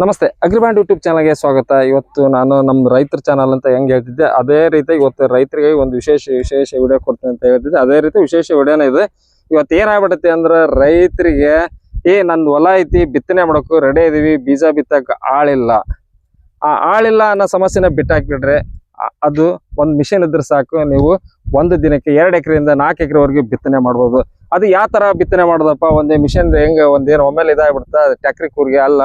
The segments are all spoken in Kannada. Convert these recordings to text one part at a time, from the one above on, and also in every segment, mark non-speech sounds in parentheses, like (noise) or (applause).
ನಮಸ್ತೆ ಅಗ್ರಿಬ್ಯಾಂಡ್ ಯೂಟ್ಯೂಬ್ ಚಾನಲ್ಗೆ ಸ್ವಾಗತ. ಇವತ್ತು ನಾನು ನಮ್ಮ ರೈತರ ಚಾನಲ್ ಅಂತ ಹೆಂಗೆ ಹೇಳ್ತಿದ್ದೆ, ಅದೇ ರೀತಿ ಇವತ್ತು ರೈತರಿಗೆ ಒಂದು ವಿಶೇಷ ವಿಶೇಷ ವಿಡಿಯೋ ಕೊಡ್ತೀನಿ ಅಂತ ಹೇಳ್ತಿದ್ದೆ. ಅದೇ ರೀತಿ ವಿಶೇಷ ವಿಡಿಯೋನೇ ಇದೆ. ಇವತ್ತು ಏನಾಗ್ಬಿಡತ್ತೆ ಅಂದ್ರೆ ರೈತರಿಗೆ, ಏ ನಂದು ಹೊಲ ಐತಿ, ಬಿತ್ತನೆ ಮಾಡೋಕು ರೆಡಿ ಇದೀವಿ, ಬೀಜ ಬಿತ್ತಕ್ಕ ಆಳಿಲ್ಲ. ಆ ಆಳಿಲ್ಲ ಅನ್ನೋ ಸಮಸ್ಯೆನ ಬಿಟ್ಟಾಕ್ಬಿಡ್ರಿ ಆ- ಅದು ಒಂದು ಮಿಷಿನ್ ಇದ್ರೆ ಸಾಕು, ನೀವು ಒಂದು ದಿನಕ್ಕೆ ಎರಡು ಎಕರೆಯಿಂದ ನಾಲ್ಕು ಎಕರೆವರೆಗೆ ಬಿತ್ತನೆ ಮಾಡ್ಬೋದು. ಅದು ಯಾವ ತರ ಬಿತ್ತನೆ ಮಾಡೋದಪ್ಪ? ಒಂದೇ ಮಿಷನ್ ಹೆಂಗೆ, ಒಂದೇನು ಒಮ್ಮೆಲೆ ಇದಾಗ್ಬಿಡ್ತಾ ಟ್ಯಾಕ್ರಿ ಕೂರ್ಗೆ ಅಲ್ಲ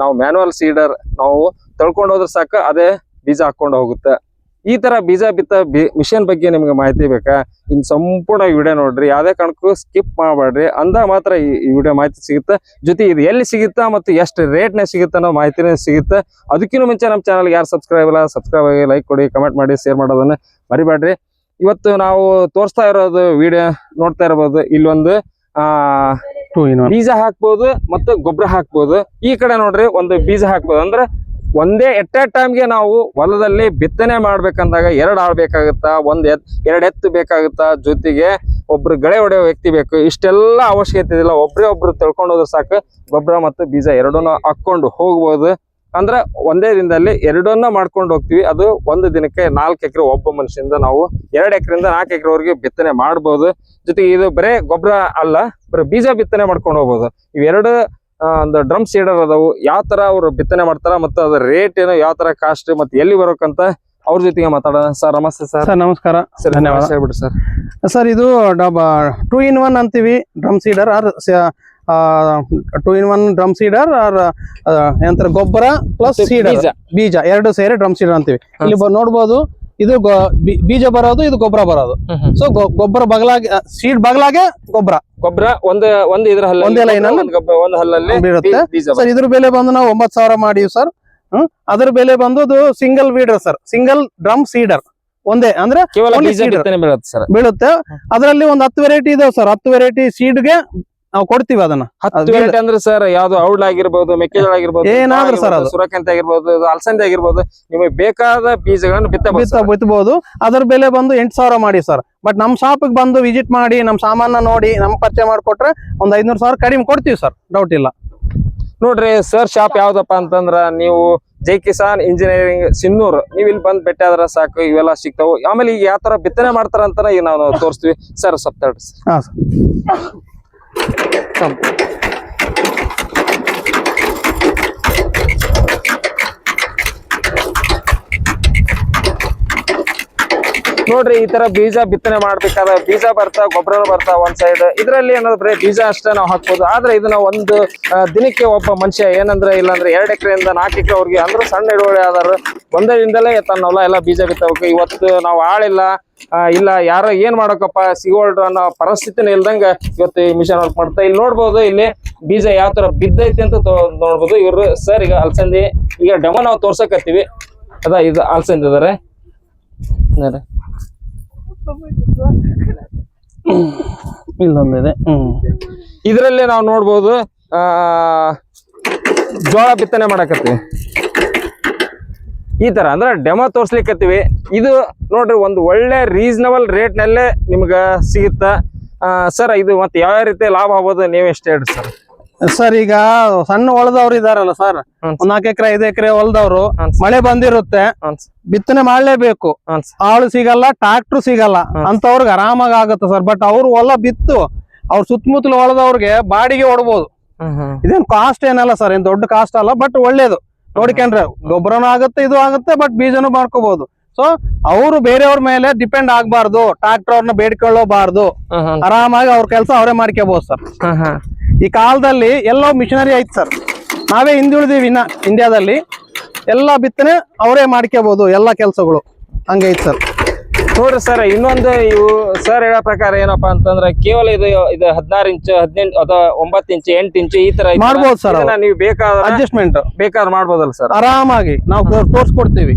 ನಾವು ಮ್ಯಾನುವಲ್ ಸೀಡರ್ ನಾವು ತಳ್ಕೊಂಡು ಹೋದ್ರೆ ಸಾಕು, ಅದೇ ಬೀಜ ಹಾಕೊಂಡು ಹೋಗುತ್ತೆ. ಈ ತರ ಬೀಜ ಬಿತ್ತ ಮಿಷನ್ ಬಗ್ಗೆ ನಿಮ್ಗೆ ಮಾಹಿತಿ ಬೇಕಾ? ಇನ್ ಸಂಪೂರ್ಣ ವಿಡಿಯೋ ನೋಡ್ರಿ, ಯಾವ್ದೇ ಕಾರಣಕ್ಕೂ ಸ್ಕಿಪ್ ಮಾಡಬೇಡ್ರಿ. ಅಂದ ಮಾತ್ರ ಈ ವಿಡಿಯೋ ಮಾಹಿತಿ ಸಿಗುತ್ತೆ. ಜೊತೆ ಇದು ಎಲ್ಲಿ ಸಿಗುತ್ತಾ ಮತ್ತು ಎಷ್ಟು ರೇಟ್ನ ಸಿಗುತ್ತೆ ಅನ್ನೋ ಮಾಹಿತಿನೇ ಸಿಗುತ್ತೆ. ಅದಕ್ಕಿಂತ ಮುಂಚೆ ನಮ್ಮ ಚಾನಲ್ ಯಾರು ಸಬ್ಸ್ಕ್ರೈಬ್ ಇಲ್ಲ ಸಬ್ಸ್ಕ್ರೈಬ್ ಆಗಿ ಲೈಕ್ ಕೊಡಿ ಕಮೆಂಟ್ ಮಾಡಿ ಶೇರ್ ಮಾಡೋದನ್ನ ಮರಿಬೇಡ್ರಿ. ಇವತ್ತು ನಾವು ತೋರಿಸ್ತಾ ಇರೋದು ವಿಡಿಯೋ ನೋಡ್ತಾ ಇರಬಹುದು ಇಲ್ಲೊಂದು, ಆ ಬೀಜ ಹಾಕ್ಬೋದು ಮತ್ತು ಗೊಬ್ಬರ ಹಾಕ್ಬೋದು. ಈ ಕಡೆ ನೋಡ್ರಿ ಒಂದು ಬೀಜ ಹಾಕ್ಬೋದು. ಅಂದ್ರೆ ಒಂದೇ ಎಟ್ ಎ ಟೈಮ್ಗೆ ನಾವು ಹೊಲದಲ್ಲಿ ಬಿತ್ತನೆ ಮಾಡ್ಬೇಕಂದಾಗ ಎರಡು ಆಳ್ ಬೇಕಾಗುತ್ತಾ, ಒಂದ್ ಎತ್, ಎರಡು ಎತ್ತು ಬೇಕಾಗುತ್ತಾ ಜೊತೆಗೆ ಒಬ್ರು ಗಳೆ ಹೊಡೆಯೋ ವ್ಯಕ್ತಿ ಬೇಕು. ಇಷ್ಟೆಲ್ಲ ಅವಶ್ಯಕತೆ ಇದಿಲ್ಲ ಒಬ್ರೇ ಒಬ್ರು ತಿಳ್ಕೊಂಡು ಹೋದ್ರೆ ಸಾಕು. ಗೊಬ್ಬರ ಮತ್ತು ಬೀಜ ಎರಡನ್ನೂ ಹಾಕೊಂಡು ಹೋಗ್ಬೋದು. ಅಂದ್ರೆ ಒಂದೇ ದಿನದಲ್ಲಿ ಎರಡನ್ನ ಮಾಡ್ಕೊಂಡು ಹೋಗ್ತೀವಿ. ಅದು ಒಂದು ದಿನಕ್ಕೆ ನಾಲ್ಕು ಎಕರೆ ಒಬ್ಬ ಮನುಷ್ಯಿಂದ ನಾವು ಎರಡು ಎಕರೆಯಿಂದ ನಾಲ್ಕು ಎಕರೆವರೆಗೆ ಬಿತ್ತನೆ ಮಾಡ್ಬೋದು. ಜೊತೆಗೆ ಇದು ಬರೇ ಗೊಬ್ಬರ ಅಲ್ಲ ಬರೀ ಬೀಜ ಬಿತ್ತನೆ ಮಾಡ್ಕೊಂಡು ಹೋಗ್ಬೋದು. ಇವೆರಡು ಒಂದು ಡ್ರಮ್ ಸೀಡರ್ ಅದಾವು. ಯಾವ ತರ ಅವ್ರು ಬಿತ್ತನೆ ಮಾಡ್ತಾರ ಮತ್ತು ಅದ್ರ ರೇಟ್ ಏನು ಯಾವ ತರ ಕಾಸ್ಟ್ ಮತ್ತೆ ಎಲ್ಲಿ ಬರೋಕಂತ ಅವ್ರ ಜೊತೆಗೆ ಮಾತಾಡೋಣ. ಸರ್ ನಮಸ್ತೆ ಸರ್. ಸರ್ ನಮಸ್ಕಾರ. ಸರ್ ಧನ್ಯವಾದ. ಹೇಳ್ಬಿಡಿ ಸರ್. ಸರ್ ಇದು ಡಬ ಟೂ ಇನ್ ಒನ್ ಅಂತೀವಿ drum seeder. Or two in one drum seeder or ಏನಂತಾರೆ ಗೊಬ್ಬರ ಪ್ಲಸ್ ಸೀಡರ್ ಬೀಜ. ಎರಡು ಸೇರಿ ಡ್ರಮ್ ಸೀಡರ್ ಅಂತೀವಿ. ಇಲ್ಲಿ ನೋಡ್ಬೋದು ಇದು ಬೀಜ ಬರೋದು ಇದು ಗೊಬ್ಬರ ಬರೋದು. ಸೊ ಗೊಬ್ಬರ ಬಗಲಾಗಿ ಸೀಡ್ ಬಗಲಾಗೆ ಗೊಬ್ಬರ. ಗೊಬ್ಬರ ಒಂದು ಒಂದು ಇದ್ರ ಒಂದೇ line ಒಂದು ಹಲ್ಲಲ್ಲಿ ಬೀಳುತ್ತೆ. ಸರ್ ಇದ್ರ ಬೆಲೆ ಬಂದು ನಾವು ಒಂಬತ್ತು ಸಾವಿರ ಮಾಡಿವಿ ಸರ್ ಹ್ಮ್? ಅದ್ರ ಬೆಲೆ ಬಂದು single weeder sir single drum seeder ಒಂದೇ ಅಂದ್ರೆ ಬೀಳುತ್ತೆ ಅದರಲ್ಲಿ ಒಂದು ಹತ್ತು ವೆರೈಟಿ ಇದಾವೆ ಸರ್ ಹತ್ತು ವೆರೈಟಿ ಸೀಡ್ಗೆ ನಾವು ಕೊಡ್ತೀವಿ ಅದನ್ನ. ಹತ್ತು ಅದು ವೆರೈಟಿ ಅಂದ್ರೆ ಸರ್ ಯಾವ್ದು ಔಡ್ ಆಗಿರ್ಬೋದು ಮೆಕ್ಕೆಜೋಳ ಆಗಿರ್ಬೋದು ಏನಾದ್ರೂ ಸರ್ ಅದು. ಸುರಕಂತ ಆಗಿರ್ಬೋದು ಅಲಸಂದಿ ಆಗಿರ್ಬೋದು ನಿಮಗೆ ಬೇಕಾದ ಬೀಜಗಳನ್ನು ಬಿತ್ತಬಹುದು ಬಿತ್ತ ಬಿತ್ತಬಹುದು ಅದ್ರ ಬೆಲೆ ಬಂದು ಎಂಟು ಸಾವಿರ ಮಾಡಿ ಸರ್. ಬಟ್ ನಮ್ ಶಾಪ್ ಬಂದು ವಿಸಿಟ್ ಮಾಡಿ ನಮ್ ಸಾಮಾನ ನೋಡಿ ನಮ್ ಪರಿಚಯ ಮಾಡಿಕೊಟ್ರೆ ಒಂದ್ ಐದ್ನೂರ್ ಸಾವಿರ ಕಡಿಮೆ ಕೊಡ್ತೀವಿ ಸರ್. ಡೌಟ್ ಇಲ್ಲ. ನೋಡ್ರಿ ಸರ್ ಶಾಪ್ ಯಾವ್ದಪ್ಪ ಅಂತಂದ್ರ ನೀವು ಜೈ ಕಿಸಾನ್ ಇಂಜಿನಿಯರಿಂಗ್ ಸಿನ್ನೂರ್ ನೀವ್ ಇಲ್ಲಿ ಬಂದ್ ಭೇಟಿ ಆದ್ರ ಸಾಕು ಇವೆಲ್ಲ ಸಿಗ್ತಾವು. ಆಮೇಲೆ ಈಗ ಯಾವ ತರ ಬಿತ್ತನೆ ಮಾಡ್ತಾರ ಅಂತ ಈಗ ನಾವು ತೋರಿಸ್ತೀವಿ. ಸರ್ ಸ್ವಲ್ಪ ತಡ್ರಿ একদম ನೋಡ್ರಿ ಈ ತರ ಬೀಜ ಬಿತ್ತನೆ ಮಾಡ್ಬೇಕಾದ ಬೀಜ ಬರ್ತಾ ಗೊಬ್ಬರ ಬರ್ತಾ ಒಂದ್ ಸೈಡ್ ಇದ್ರಲ್ಲಿ ಏನಾದ್ರು ಬರೀ ಬೀಜ ಅಷ್ಟೇ ನಾವು ಹಾಕ್ಬೋದು. ಆದ್ರೆ ಇದನ್ನ ಒಂದು ದಿನಕ್ಕೆ ಒಬ್ಬ ಮನುಷ್ಯ ಏನಂದ್ರೆ ಇಲ್ಲಾಂದ್ರೆ ಎರಡ್ ಎಕರೆಯಿಂದ ನಾಲ್ಕು ಎಕರೆವರೆಗೆ ಅಂದ್ರೆ ಸಣ್ಣ ಹಿಡುವಳಿ ಆದಾರು ಒಂದೇ ದಿನದಲ್ಲೇ ತನ್ನ ಹೊಲ ಎಲ್ಲ ಬೀಜ ಬಿತ್ತಬೇಕು. ಇವತ್ತು ನಾವು ಆಳಿಲ್ಲ ಇಲ್ಲ, ಯಾರ ಏನ್ ಮಾಡೋಕಪ್ಪ ಸಿಗೋಲ್ಡ್ರು ಅನ್ನೋ ಪರಿಸ್ಥಿತಿನ ಇಲ್ದಂಗ ಇವತ್ತು ಈ ಮಿಷನ್ ವರ್ಕ್ ಮಾಡ್ತಾ ಇಲ್ಲಿ ನೋಡ್ಬೋದು, ಇಲ್ಲಿ ಬೀಜ ಯಾವ ತರ ಬಿದ್ದೈತಿ ಅಂತ ನೋಡ್ಬೋದು. ಇವರು, ಸರ್, ಈಗ ಅಲ್ಸಂದಿ, ಈಗ ಡಮ ನಾವು ತೋರ್ಸಕತ್ತೀವಿ. ಅದ, ಇದು ಅಲ್ಸಂದಿ ಇದಾರೆ. (laughs) ಇಲ್ಲೊಂದಿದೆ, ಹ್ಮ್. ಇದರಲ್ಲಿ ನಾವು ನೋಡ್ಬೋದು ಜೋಳ ಬಿತ್ತನೆ ಮಾಡಕತ್ತೀವಿ. ಈ ತರ, ಅಂದ್ರೆ ಡೆಮೋ ತೋರ್ಸ್ಲಿಕ್ಕತ್ತೀವಿ ಇದು ನೋಡ್ರಿ, ಒಂದು ಒಳ್ಳೆ ರೀಸನಬಲ್ ರೇಟ್ ನಿಮ್ಗೆ ಸಿಗುತ್ತ? ಸರ್, ಇದು ಮತ್ತೆ ಯಾವ ರೀತಿ ಲಾಭ ಆಗ್ಬೋದು, ನೀವೇ ಹೇಳ್ರಿ ಸರ್? ಸರ್ ಈಗ ಸಣ್ಣ ಹೊಲದವ್ರು ಇದಾರಲ್ಲ ಸರ್. ಒಂದ್ ನಾಲ್ಕು ಎಕರೆ ಐದು ಎಕರೆ ಹೊಲದವ್ರು ಮಳೆ ಬಂದಿರುತ್ತೆ. ಬಿತ್ತನೆ ಮಾಡ್ಲೇಬೇಕು. ಆಳು ಸಿಗಲ್ಲ ಟ್ರಾಕ್ಟರ್ ಸಿಗಲ್ಲ. ಅಂತವ್ರಿಗೆ ಆರಾಮಾಗಿ ಆಗುತ್ತೆ ಸರ್. ಬಟ್ ಅವ್ರು ಹೊಲ ಬಿತ್ತು ಅವ್ರ ಸುತ್ತಮುತ್ತಲ ಹೊಲದವ್ರಿಗೆ ಬಾಡಿಗೆ ಹೊಡ್ಬೋದು. ಇದೇನ್ ಕಾಸ್ಟ್ ಏನಲ್ಲ ಸರ್ ಏನ್ ದೊಡ್ಡ ಕಾಸ್ಟ್ ಅಲ್ಲ ಬಟ್ ಒಳ್ಳೇದು. ನೋಡ್ಕೊಂಡ್ರೆ ಗೊಬ್ಬರನೂ ಆಗುತ್ತೆ ಇದು ಆಗುತ್ತೆ ಬಟ್ ಬೀಜನು ಮಾಡ್ಕೋಬಹುದು ಸೊ ಅವರು ಬೇರೆಯವ್ರ ಮೇಲೆ ಡಿಪೆಂಡ್ ಆಗ್ಬಾರ್ದು. ಟ್ರಾಕ್ಟರ್ ಅವ್ರನ್ನ ಬೇಡ್ಕೊಳ್ಳೋಬಾರ್ದು. ಆರಾಮಾಗಿ ಅವ್ರ ಕೆಲಸ ಅವರೇ ಮಾಡ್ಕೋಬಹುದು ಸರ್. ಈ ಕಾಲದಲ್ಲಿ ಎಲ್ಲವೂ ಮಿಷನರಿ ಐತ್ ಸರ್. ನಾವೇ ಹಿಂದುಳಿದೀವಿ ಇನ್ನ ಇಂಡಿಯಾದಲ್ಲಿ. ಎಲ್ಲ ಬಿತ್ತನೆ ಅವರೇ ಮಾಡ್ಕೋಬಹುದು ಎಲ್ಲ ಕೆಲಸಗಳು. ಹಂಗೈತೆ ಸರ್. ನೋಡ್ರಿ ಸರ್ ಇನ್ನೊಂದು ಇವು ಸರ್ ಹೇಳೋ ಪ್ರಕಾರ ಏನಪ್ಪಾ ಅಂತಂದ್ರೆ ಕೇವಲ ಇದು ಇದು ಹದಿನಾರು ಇಂಚು ಹದಿನೆಂಟು ಅಥವಾ ಒಂಬತ್ತು ಇಂಚು ಎಂಟು ಇಂಚು ಈ ತರ ಮಾಡ್ಬೋದು ಸರ್ ನೀವು ಬೇಕಾದ ಅಡ್ಜಸ್ಟ್ಮೆಂಟ್ ಬೇಕಾದ್ರೆ ಮಾಡ್ಬೋದಲ್ಲ ಸರ್? ಆರಾಮಾಗಿ ನಾವು ತೋರ್ಸ್ಕೊಡ್ತೀವಿ.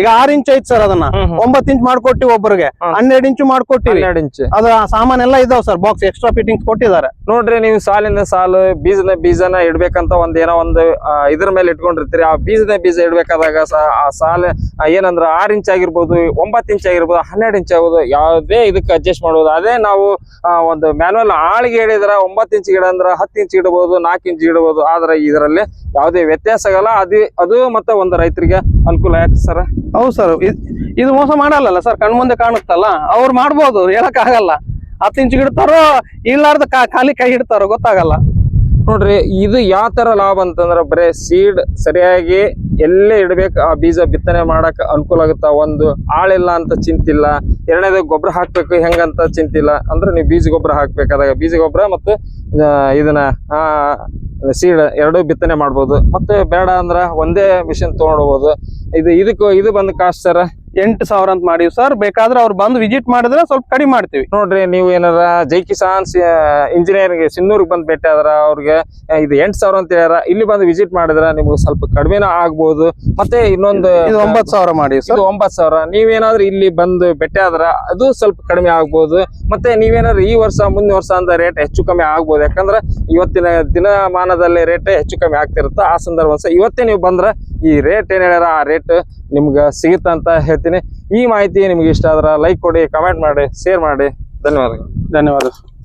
ಈಗ ಆರ್ ಇಂಚ್ ಐತ್ ಸರ್ ಅದನ್ನ. ಒಂಬತ್ ಇಂಚ್ ಮಾಡ್ಕೊಟ್ಟಿವಿ ಒಬ್ಬರಿಗೆ. ಹನ್ನೆರಡು ಇಂಚು ಮಾಡ್ಕೊಟ್ಟಿವಿ. ಹನ್ನೆರಡು ಇಂಚ್. ಅದ ಸಾಮಾನ್ ಎಲ್ಲ ಇದಾವ್ ಸರ್ ಬಾಕ್ಸ್ ಎಕ್ಸ್ಟ್ರಾ ಫಿಟ್ಟಿಂಗ್ಸ್ ಕೊಟ್ಟಿದ್ದಾರೆ. ನೋಡ್ರಿ ನೀವು ಸಾಲಿನ ಸಾಲು ಬೀಜದ ಬೀಜನ ಇಡ್ಬೇಕಂತ ಒಂದ್ ಏನೋ ಒಂದು ಇದ್ರ ಮೇಲೆ ಇಟ್ಕೊಂಡಿರ್ತೀರಿ. ಆ ಬೀಜದ ಬೀಜ ಇಡ್ಬೇಕಾದಾಗ ಆ ಸಾಲ ಏನಂದ್ರ ಆರ್ ಇಂಚ್ ಆಗಿರ್ಬೋದು ಒಂಬತ್ ಇಂಚ್ ಆಗಿರ್ಬೋದು ಹನ್ನೆರಡು ಇಂಚ್ ಆಗೋದು ಯಾವುದೇ ಇದಕ್ಕೆ ಅಡ್ಜಸ್ಟ್ ಮಾಡ್ಬೋದು ಅದೇ ನಾವು ಒಂದು ಮ್ಯಾನುವಲ್ ಆಳಿಗೆ ಹೇಳಿದ್ರ ಒಂಬತ್ ಇಂಚ್ ಗಿಡ ಅಂದ್ರ ಹತ್ ಇಂಚ್ ಇಡಬಹುದು ನಾಲ್ಕು ಇಂಚ್ ಇಡಬಹುದು ಆದ್ರೆ ಇದರಲ್ಲಿ ಯಾವುದೇ ವ್ಯತ್ಯಾಸ ಆಗಲ್ಲ ಅದು ಅದು ಮತ್ತೆ ಒಂದು ರೈತರಿಗೆ ಅನುಕೂಲ ಆಯ್ತು ಸರ್? ಹೌದು ಸರ್ ಇದು ಮೋಸ ಮಾಡಲ್ಲ ಸರ್ ಕಣ್ಮುಂದೆ ಕಾಣುತ್ತಲ್ಲ? ಅವ್ರು ಮಾಡ್ಬೋದು ಹೇಳಕ್ ಆಗಲ್ಲ ಹತ್ತು ಇಂಚು ಇಡ್ತಾರೋ ಇಲ್ಲಾರ್ದ ಖಾಲಿ ಕೈ ಇಡ್ತಾರೋ ಗೊತ್ತಾಗಲ್ಲ. ನೋಡ್ರಿ ಇದು ಯಾವ ತರ ಲಾಭ ಅಂತಂದ್ರ ಬರೇ ಸೀಡ್ ಸರಿಯಾಗಿ ಎಲ್ಲೇ ಇಡ್ಬೇಕು ಆ ಬೀಜ ಬಿತ್ತನೆ ಮಾಡಕ್ ಅನುಕೂಲ ಆಗುತ್ತ? ಒಂದು ಆಳಿಲ್ಲ ಅಂತ ಚಿಂತಿಲ್ಲ ಎರಡನೇದಾಗ ಗೊಬ್ಬರ ಹಾಕ್ಬೇಕು ಹೆಂಗಂತ ಚಿಂತಿಲ್ಲ. ಅಂದ್ರೆ ನೀವು ಬೀಜ ಗೊಬ್ಬರ ಹಾಕ್ಬೇಕಾದಾಗ ಬೀಜ ಗೊಬ್ಬರ ಮತ್ತು ಇದನ್ನ, ಆ, ಸೀಡ್ ಎರಡು ಬಿತ್ತನೆ ಮಾಡ್ಬೋದು. ಮತ್ತೆ ಬೇಡ ಅಂದ್ರೆ ಒಂದೇ ಮಿಷಿನ್ ತಗೊಂಡ್ಬೋದು ಇದು, ಇದಕ್ಕೂ, ಇದು ಬಂದು ಕಾಸ್ಟ್ ಸರ್ ಎಂಟು ಸಾವಿರ ಅಂತ ಮಾಡಿವಿ ಸರ್. ಬೇಕಾದ್ರೆ ಅವ್ರು ಬಂದು ವಿಸಿಟ್ ಮಾಡಿದ್ರೆ ಸ್ವಲ್ಪ ಕಡಿಮೆ ಮಾಡ್ತೀವಿ. ನೋಡ್ರಿ ನೀವು ಏನಾರ ಜೈ ಕಿಸಾನ್ ಇಂಜಿನಿಯರಿಂಗ್ ಸಿನ್ನೂರಿಗೆ ಬಂದು ಭೇಟಿ ಆದ್ರ ಅವ್ರಿಗೆ ಇದು ಎಂಟು ಸಾವಿರ ಅಂತ ಹೇಳಾರ ಇಲ್ಲಿ ಬಂದು ವಿಸಿಟ್ ಮಾಡಿದ್ರ ನಿಮ್ಗೆ ಸ್ವಲ್ಪ ಕಡಿಮೆನ ಆಗ್ಬೋದು. ಮತ್ತೆ ಇನ್ನೊಂದು ಇದು ಒಂಬತ್ತು ಸಾವಿರ ಮಾಡಿ ಸರ್. ಒಂಬತ್ತು ಸಾವಿರ. ನೀವೇನಾದ್ರೂ ಇಲ್ಲಿ ಬಂದು ಭೇಟಿ ಆದ್ರ ಅದು ಸ್ವಲ್ಪ ಕಡಿಮೆ ಆಗ್ಬೋದು. ಮತ್ತೆ ನೀವೇನಾದ್ರು ಈ ವರ್ಷ ಮುಂದಿನ ವರ್ಷ ಅಂತ ರೇಟ್ ಹೆಚ್ಚು ಕಮ್ಮಿ ಆಗ್ಬೋದು. ಯಾಕಂದ್ರೆ ಇವತ್ತಿನ ದಿನಮಾನದಲ್ಲಿ ರೇಟ್ ಹೆಚ್ಚು ಕಮ್ಮಿ ಆಗ್ತಿರುತ್ತೆ. ಆ ಸಂದರ್ಭ ಇವತ್ತೇ ನೀವು ಬಂದ್ರೆ ಈ ರೇಟ್ ಏನ್ ಹೇಳ್ಯಾರ? ಆ ರೇಟ್ ನಿಮ್ಗೆ ಸಿಗುತ್ತಂತ ಅಂತ ಈ ಮಾಹಿತಿ ನಿಮ್ಗೆ ಇಷ್ಟ ಆದ್ರೆ ಲೈಕ್ ಕೊಡಿ ಕಮೆಂಟ್ ಮಾಡಿ ಶೇರ್ ಮಾಡಿ. ಧನ್ಯವಾದಗಳು. ಧನ್ಯವಾದ